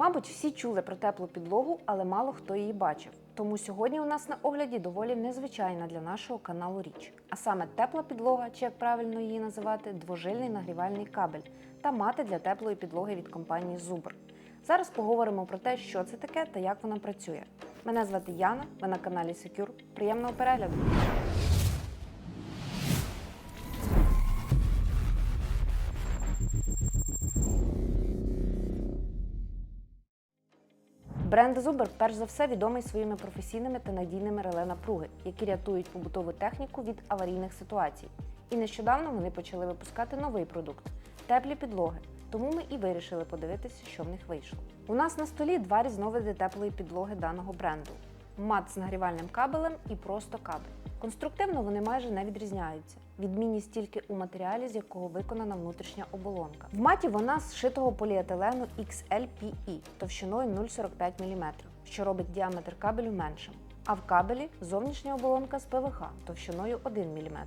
Мабуть, всі чули про теплу підлогу, але мало хто її бачив. Тому сьогодні у нас на огляді доволі незвичайна для нашого каналу річ. А саме тепла підлога, чи як правильно її називати, двожильний нагрівальний кабель та мати для теплої підлоги від компанії Zubr. Зараз поговоримо про те, що це таке та як вона працює. Мене звати Яна, ви на каналі Secure. Приємного перегляду! Бренд Зубер, перш за все відомий своїми професійними та надійними реле напруги, які рятують побутову техніку від аварійних ситуацій. І нещодавно вони почали випускати новий продукт теплі підлоги. Тому ми і вирішили подивитися, що в них вийшло. У нас на столі два різновиди теплої підлоги даного бренду: мат з нагрівальним кабелем і просто кабель. Конструктивно вони майже не відрізняються. Відмінність тільки у матеріалі, з якого виконана внутрішня оболонка. В маті вона з шитого поліетилену XLPE товщиною 0,45 мм, що робить діаметр кабелю меншим. А в кабелі зовнішня оболонка з ПВХ товщиною 1 мм.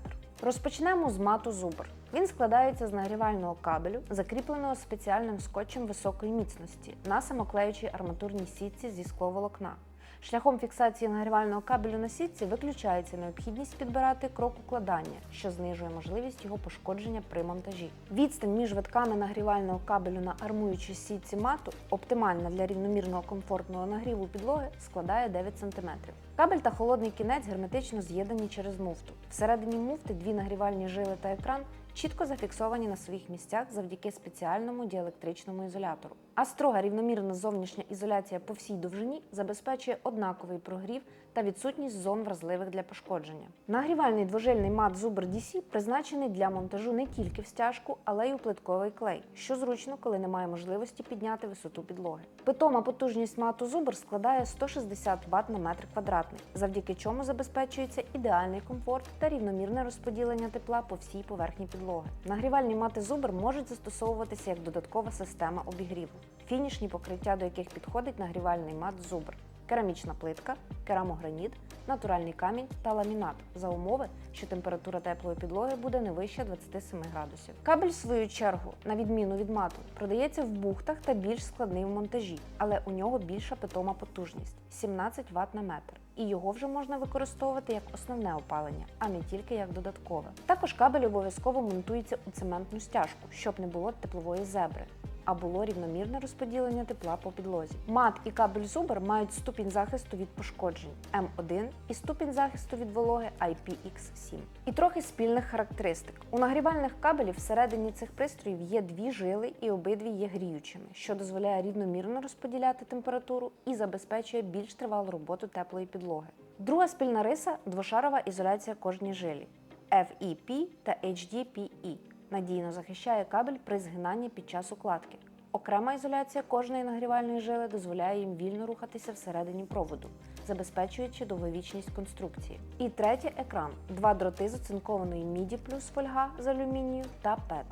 Розпочнемо з мату Zubr. Він складається з нагрівального кабелю, закріпленого спеціальним скотчем високої міцності на самоклеючій арматурній сітці зі скловолокна. Шляхом фіксації нагрівального кабелю на сітці виключається необхідність підбирати крок укладання, що знижує можливість його пошкодження при монтажі. Відстань між витками нагрівального кабелю на армуючій сітці мату, оптимальна для рівномірного комфортного нагріву підлоги, складає 9 см. Кабель та холодний кінець герметично з'єднані через муфту. Всередині муфти дві нагрівальні жили та екран чітко зафіксовані на своїх місцях завдяки спеціальному діелектричному ізолятору. А строга рівномірна зовнішня ізоляція по всій довжині забезпечує однаковий прогрів та відсутність зон вразливих для пошкодження. Нагрівальний двожильний мат Zubr DC призначений для монтажу не тільки в стяжку, але й у плитковий клей, що зручно, коли немає можливості підняти висоту підлоги. Питома потужність мату Zubr складає 160 Вт на метр квадратний, завдяки чому забезпечується ідеальний комфорт та рівномірне розподілення тепла по всій поверхні підлоги. Нагрівальні мати Zubr можуть застосовуватися як додаткова система обігріву, фінішні покриття, до яких підходить нагрівальний мат Zubr керамічна плитка, керамограніт, натуральний камінь та ламінат за умови, що температура теплої підлоги буде не вища 27 градусів. Кабель, в свою чергу, на відміну від мату, продається в бухтах та більш складний в монтажі, але у нього більша питома потужність 17 Вт на метр. І його вже можна використовувати як основне опалення, а не тільки як додаткове. Також кабель обов'язково монтується у цементну стяжку, щоб не було теплової зебри а було рівномірне розподілення тепла по підлозі. Мат і кабель Zubr мають ступінь захисту від пошкоджень М1 і ступінь захисту від вологи IPX7. І трохи спільних характеристик. У нагрівальних кабелів всередині цих пристроїв є дві жили і обидві є гріючими, що дозволяє рівномірно розподіляти температуру і забезпечує більш тривалу роботу теплої підлоги. Друга спільна риса двошарова ізоляція кожній жилі FEP та HDPE надійно захищає кабель при згинанні під час укладки. Окрема ізоляція кожної нагрівальної жили дозволяє їм вільно рухатися всередині проводу, забезпечуючи довговічність конструкції. І третє екран два дроти з оцинкованої міді плюс фольга з алюмінію та ПЕТ.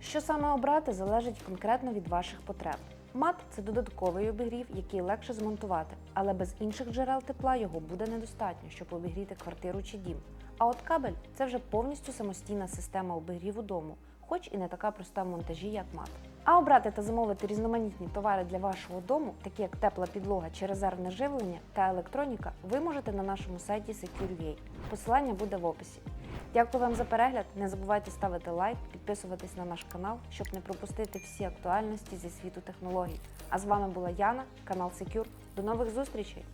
Що саме обрати, залежить конкретно від ваших потреб. Мат це додатковий обігрів, який легше змонтувати, але без інших джерел тепла його буде недостатньо, щоб обігріти квартиру чи дім. А от кабель це вже повністю самостійна система обігріву дому, хоч і не така проста в монтажі, як мат. А обрати та замовити різноманітні товари для вашого дому, такі як тепла підлога чи резервне живлення та електроніка, ви можете на нашому сайті Secure.ua. Посилання буде в описі. Дякую вам за перегляд. Не забувайте ставити лайк, підписуватись на наш канал, щоб не пропустити всі актуальності зі світу технологій. А з вами була Яна, канал Secure. До нових зустрічей!